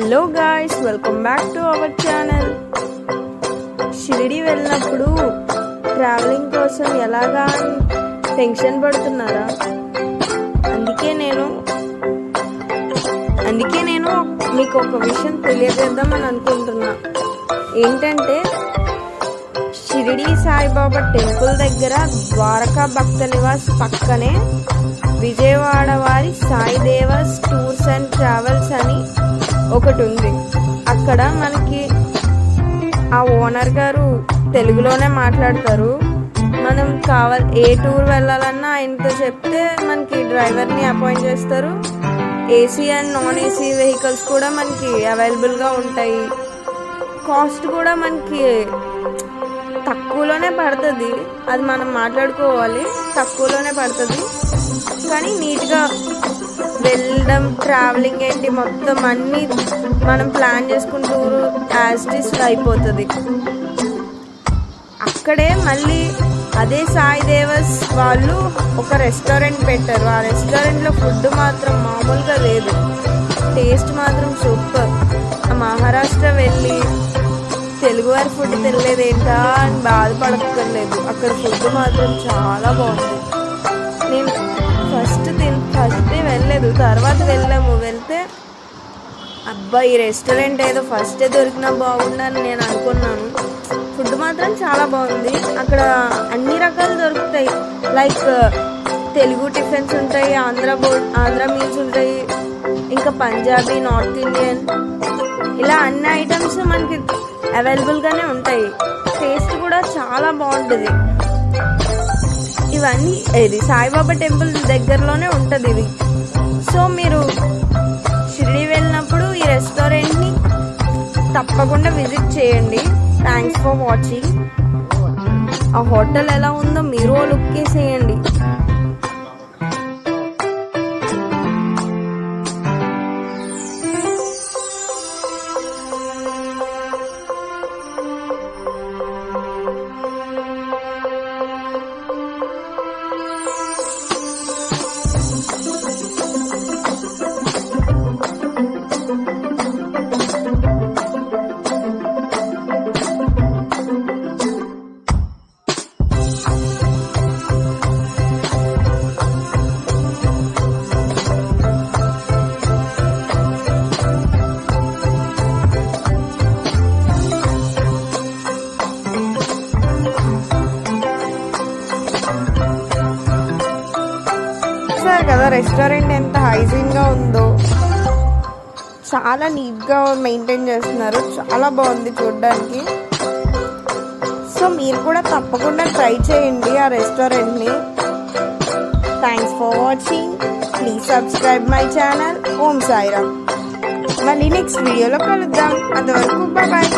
Hello guys welcome back to our channel Shirdi వెళ్ళినప్పుడు travelling కోసం ఎలాగా అని టెన్షన్ పడుతున్నారా? అందుకే నేను అందుకే నేను మీకు ఒక విషయం తెలియజేద్దామని అనుకుంటున్నా. ఏంటంటే షిరిడి సాయిబాబా టెంపుల్ దగ్గర ద్వారకా భక్త నివాస్ పక్కనే విజయవాడ వారి సాయిదేవస్ టూర్స్ అండ్ ట్రావెల్స్ ఒకటి ఉంది అక్కడ మనకి ఆ ఓనర్ గారు తెలుగులోనే మాట్లాడతారు. మనం కావాలి ఏ టూర్ వెళ్ళాలన్నా ఆయనతో చెప్తే మనకి డ్రైవర్ని అపాయింట్ చేస్తారు. AC and non AC vehicles కూడా మనకి అవైలబుల్గా ఉంటాయి. కాస్ట్ కూడా మనకి తక్కువలోనే పడుతుంది. అది మనం మాట్లాడుకోవాలి. తక్కువలోనే పడుతుంది. కానీ నీట్గా వెళ్ళడం ట్రావెలింగ్ ఏంటి మొత్తం అన్నీ మనం ప్లాన్ చేసుకుంటూ యాజ్ యాజ్టీస్ అయిపోతుంది. అక్కడే మళ్ళీ అదే సాయి దేవస్ వాళ్ళు ఒక రెస్టారెంట్ పెట్టారు. ఆ రెస్టారెంట్లో ఫుడ్ మాత్రం మామూలుగా లేదు. టేస్ట్ మాత్రం సూపర్ ఆ మహారాష్ట్ర వెళ్ళి తెలుగువారి ఫుడ్ తినలేదేంటా అని బాధపడక్కర్లేదు. అక్కడ ఫుడ్ మాత్రం చాలా బాగుంది. నేను ఫస్ట్ తిన్ ఫస్ట్ డే వెళ్ళలేదు తర్వాత వెళ్ళాము. వెళ్తే అబ్బా ఈ రెస్టారెంట్ ఏదో ఫస్ట్ దొరికినా బాగుండని నేను అనుకున్నాను. ఫుడ్ మాత్రం చాలా బాగుంది. అక్కడ అన్ని రకాలు దొరుకుతాయి. లైక్ తెలుగు టిఫిన్స్ ఉంటాయి ఆంధ్ర బో ఆంధ్ర మీల్స్ ఉంటాయి ఇంకా పంజాబీ నార్త్ ఇండియన్. ఇలా అన్ని ఐటమ్స్ మనకి అవైలబుల్గానే ఉంటాయి. టేస్ట్ కూడా చాలా బాగుంటుంది. ఇవన్నీ ఇది సాయిబాబా టెంపుల్ దగ్గరలోనే ఉంటుంది ఇది. సో మీరు షిరిడి వెళ్ళినప్పుడు ఈ రెస్టారెంట్ని తప్పకుండా విజిట్ చేయండి. థ్యాంక్స్ ఫర్ వాచింగ్ ఆ హోటల్ ఎలా ఉందో మీరు లుక్ వేసేయండి చూసారు కదా రెస్టారెంట్ ఎంత హైజీన్గా ఉందో. చాలా నీట్గా మెయింటైన్ చేస్తున్నారు. చాలా బాగుంది చూడడానికి. సో మీరు కూడా తప్పకుండా ట్రై చేయండి ఆ రెస్టారెంట్ని. Thanks for watching please subscribe my channel Om Sairam. మళ్ళీ నెక్స్ట్ వీడియోలో కలుద్దాం. అంతవరకు బాయ్